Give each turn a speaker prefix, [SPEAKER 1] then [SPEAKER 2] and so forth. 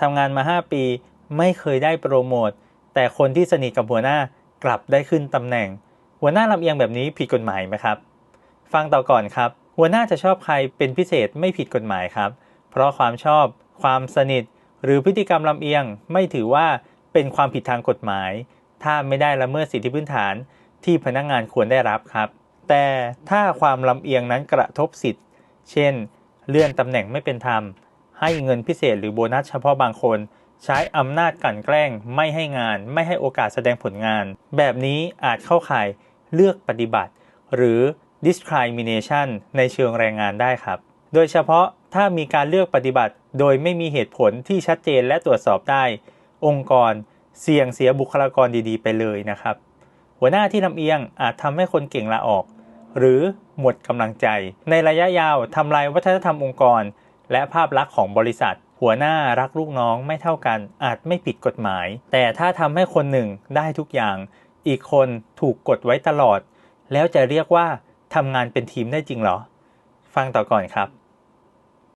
[SPEAKER 1] ทำงานมา 5 ปีไม่เคยได้โปรโมทแต่คนที่สนิทกับหัวหน้ากลับได้ขึ้นตำแหน่ง หัวหน้าลำเอียงแบบนี้ผิดกฎหมายไหมครับ ฟังต่อก่อนครับ หัวหน้าจะชอบใครเป็นพิเศษไม่ผิดกฎหมายครับ เพราะความชอบ ความสนิท หรือพฤติกรรมลำเอียงไม่ถือว่าเป็นความผิดทางกฎหมาย ถ้าไม่ได้ละเมิดสิทธิพื้นฐานที่พนักงานควรได้รับครับ แต่ถ้าความลำเอียงนั้นกระทบสิทธิ์ เช่น เลื่อนตำแหน่งไม่เป็นธรรม ให้เงินพิเศษหรือโบนัสเฉพาะบางคน ใช้อำนาจกลั่นแกล้ง ไม่ให้งาน ไม่ให้โอกาสแสดงผลงาน แบบนี้อาจเข้าข่ายเลือกปฏิบัติ หรือ discrimination ในเชิงแรงงานได้ครับ โดยเฉพาะถ้ามีการเลือกปฏิบัติ โดยไม่มีเหตุผลที่ชัดเจนและตรวจสอบได้ องค์กร เสี่ยงเสียบุคลากรดีๆ ไปเลยนะครับ หัวหน้าที่ลำเอียงอาจทำให้คนเก่งลาออก หรือหมดกำลังใจ ในระยะยาวทำลายวัฒนธรรมองค์กร และภาพลักษณ์ของบริษัท หัวหน้ารักลูกน้องไม่เท่ากันอาจไม่ผิดกฎหมาย แต่ถ้าทำให้คนหนึ่งได้ทุกอย่าง อีกคนถูกกดไว้ตลอด แล้วจะเรียกว่าทำงานเป็นทีมได้จริงเหรอ ฟังต่อก่อนครับ